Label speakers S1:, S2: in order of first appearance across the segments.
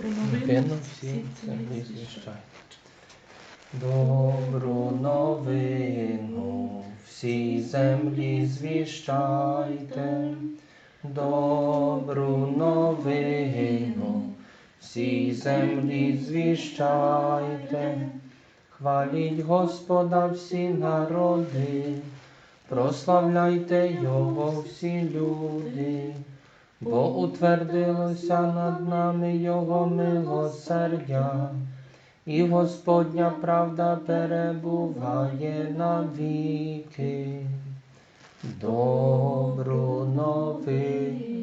S1: Вину всі землі звіщайте. Добру новину всій землі звіщайте. Добру новину всій землі звіщайте. Хваліть Господа всі народи, прославляйте Його всі люди, бо утвердилося над нами Його милосердя, і Господня правда перебуває навіки. Добру новину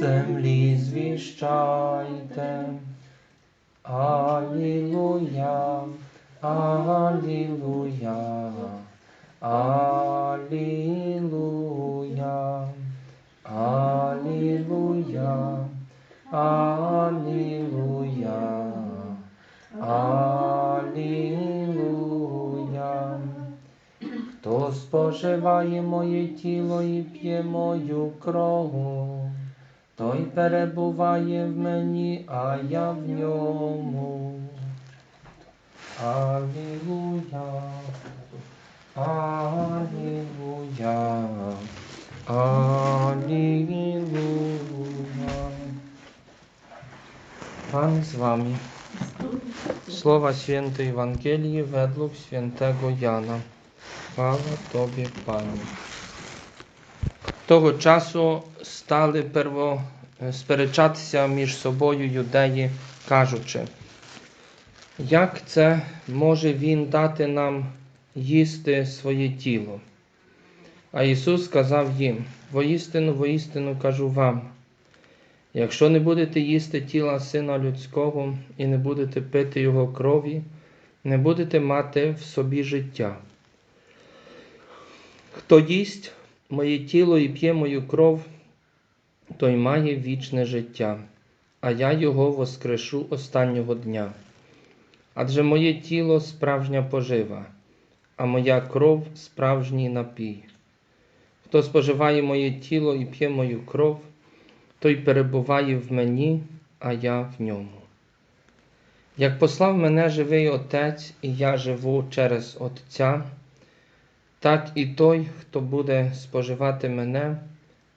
S1: землі звіщайте. Алілуя, Алілуя, Алілуя, Алілуя, Алілуя. Хто споживає моє тіло і п'є мою кров, той перебуває в мені, а я в ньому. Алілуя, Алілуя, Алілуя. Pan z wami. Słowa świętej Ewangelii według świętego Jana. Chwała Tobie, Panie. Того часу стали перво е, сперечатися між собою юдеї, кажучи, як це може Він дати нам їсти своє тіло? А Ісус сказав їм: воістину, воістину кажу вам, якщо не будете їсти тіла Сина Людського і не будете пити Його крові, не будете мати в собі життя. Хто їсть моє тіло і п'є мою кров, той має вічне життя, а я його воскрешу останнього дня. Адже моє тіло справжня пожива, а моя кров справжній напій. Хто споживає моє тіло і п'є мою кров, той перебуває в мені, а я в ньому. Як послав мене живий Отець, і я живу через Отця, так і той, хто буде споживати мене,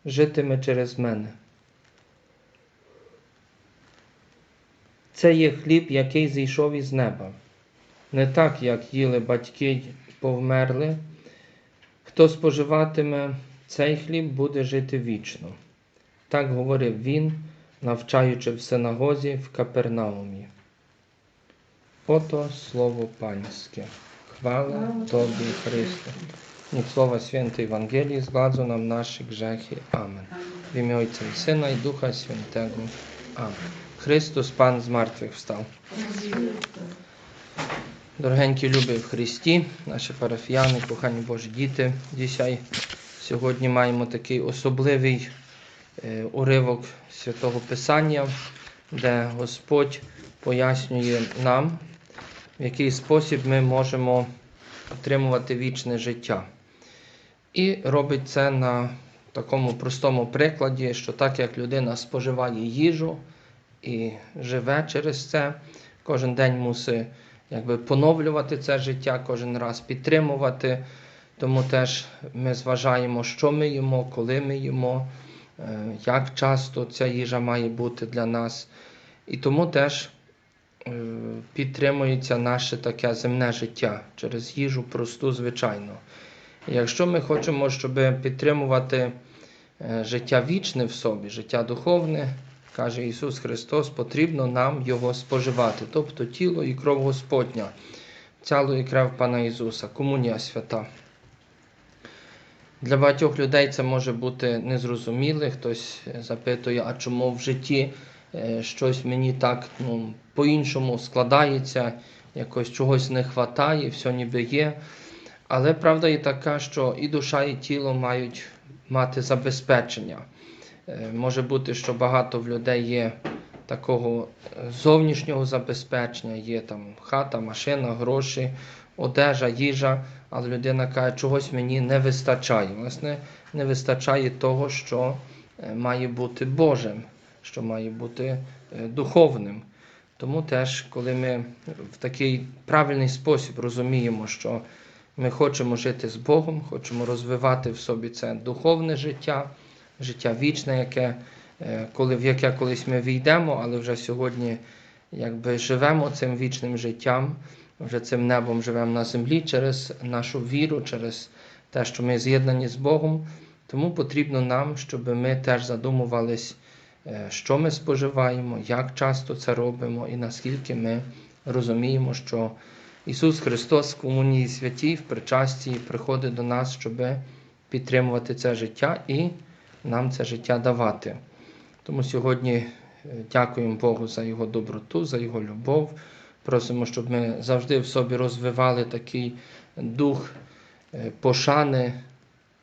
S1: житиме через мене. Це є хліб, який зійшов із неба. Не так, як їли батьки повмерли. Хто споживатиме цей хліб, буде жити вічно. Так говорив він, навчаючи в синагозі в Капернаумі. Ото слово панське. Chwała Tobie, Chryste. Niech słowa świętej Ewangelii zgładzą nam nasze grzechy. Amen. W imię Ojca i Syna i Ducha Świętego. Amen. Chrystus Pan z martwych wstał. Дорогенькі любі в Христі, наші парафіяни, кохані Божі діти. Dzisiaj, сьогодні маємо такий особливий е, уривок Святого Писання, де Господь пояснює нам, в який спосіб ми можемо отримувати вічне життя. І робить це на такому простому прикладі, що так як людина споживає їжу і живе через це, кожен день мусить якби, поновлювати це життя, кожен раз підтримувати. Тому теж ми зважаємо, що ми їмо, коли ми їмо, е, як часто ця їжа має бути для нас. І тому теж е, підтримується наше таке земне життя через їжу просту, звичайно. Якщо ми хочемо, щоб підтримувати е, життя вічне в собі, життя духовне, каже Ісус Христос, потрібно нам його споживати, тобто тіло і кров Господня, тіло і кров Пана Ісуса, комунія свята. Для багатьох людей це може бути незрозуміле. Хтось запитує, а чому в житті е, щось мені так ну, по-іншому складається, якось чогось не вистачає, все ніби є. Але правда є така, що і душа, і тіло мають мати забезпечення. Е, Може бути, що багато в людей є такого е, зовнішнього забезпечення, є там хата, машина, гроші, одежа, їжа, але людина каже, чогось мені не вистачає. Власне, не вистачає того, що е, має бути Божим, що має бути е, духовним. Тому теж, коли ми в такий правильний спосіб розуміємо, що ми хочемо жити з Богом, хочемо розвивати в собі це духовне життя, життя вічне, яке, е, коли, в яке колись ми війдемо, але вже сьогодні якби живемо цим вічним життям, вже цим небом живемо на землі через нашу віру, через те, що ми з'єднані з Богом. Тому потрібно нам, щоб ми теж задумувались, е, що ми споживаємо, як часто це робимо і наскільки ми розуміємо, що Ісус Христос в комунії святій, в причасті приходить до нас, щоб підтримувати це життя і нам це життя давати. Тому сьогодні е, дякуємо Богу за Його доброту, за Його любов. Просимо, щоб ми завжди в собі розвивали такий дух е, пошани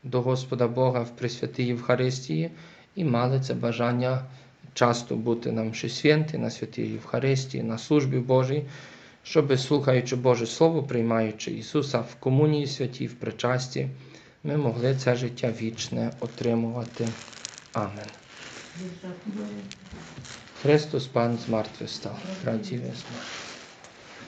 S1: до Господа Бога в Пресвятій Євхаристії і мали це бажання часто бути на мші святі, на святій Євхаристії, на службі Божій, щоб, слухаючи Боже Слово, приймаючи Ісуса в комунії святій, в причасті, ми могли це життя вічне отримувати. Амен. Христос Пан з мертвих став.